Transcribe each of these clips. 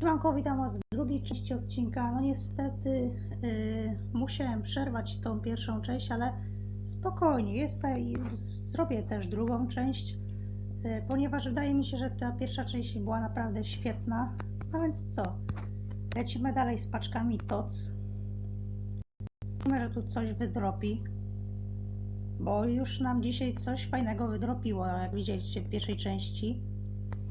Siemanko, witam Was w drugiej części odcinka. No niestety yy, musiałem przerwać tą pierwszą część, ale spokojnie, jest ta, i zrobię też drugą część, yy, ponieważ wydaje mi się, że ta pierwsza część była naprawdę świetna. A więc co? Lecimy dalej z paczkami TOC. Myślę, że tu coś wydropi, bo już nam dzisiaj coś fajnego wydropiło, jak widzieliście w pierwszej części.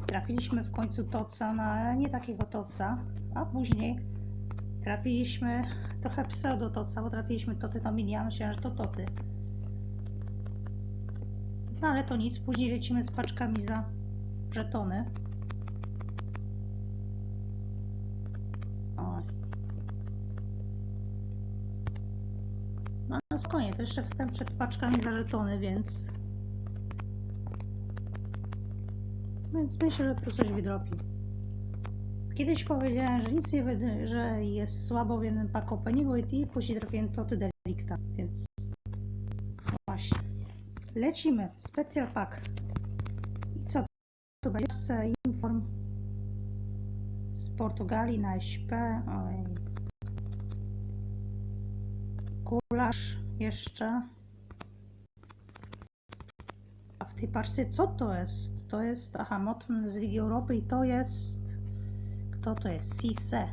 Trafiliśmy w końcu toca, no ale nie takiego toca, a później trafiliśmy trochę pseudotoca, bo trafiliśmy toty to mini, myślałem, że to toty. No ale to nic, później lecimy z paczkami za żetony. No ale spokojnie, to jeszcze wstęp przed paczkami za żetony, więc Więc myślę, że tu coś wydropi. Kiedyś powiedziałem, że nic nie wyd- że jest słabo w jednym pack openingu i później trafiłem to ty delikta, więc właśnie. Lecimy. Special pack. I co tu będzie? Inform z Portugalii na SP. Oj. Kulasz jeszcze. A w tej paczce co to jest? To jest, aha, Motman z Ligi Europy i to jest, kto to jest? Sisse.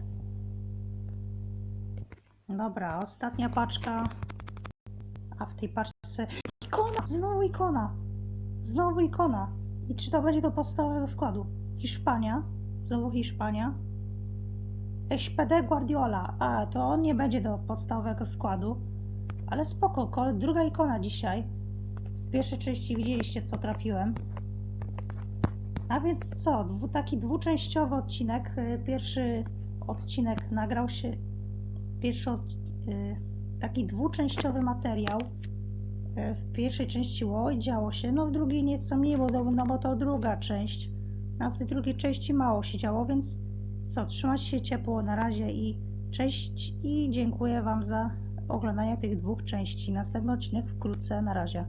Dobra, ostatnia paczka. A w tej paczce ikona, znowu ikona. Znowu ikona. I czy to będzie do podstawowego składu? Hiszpania, znowu Hiszpania. SPD Guardiola. A, to on nie będzie do podstawowego składu. Ale spoko, druga ikona dzisiaj. W pierwszej części widzieliście, co trafiłem. A więc co? Dwu, taki dwuczęściowy odcinek. Y, Pierwszy odcinek nagrał się. Pierwszy od, y, taki dwuczęściowy materiał. Y, W pierwszej części oj, działo się, no w drugiej nieco mniej, bo, no bo to druga część. A w tej drugiej części mało się działo, więc co? Trzymać się ciepło na razie i cześć i dziękuję Wam za oglądanie tych dwóch części. Następny odcinek wkrótce. Na razie.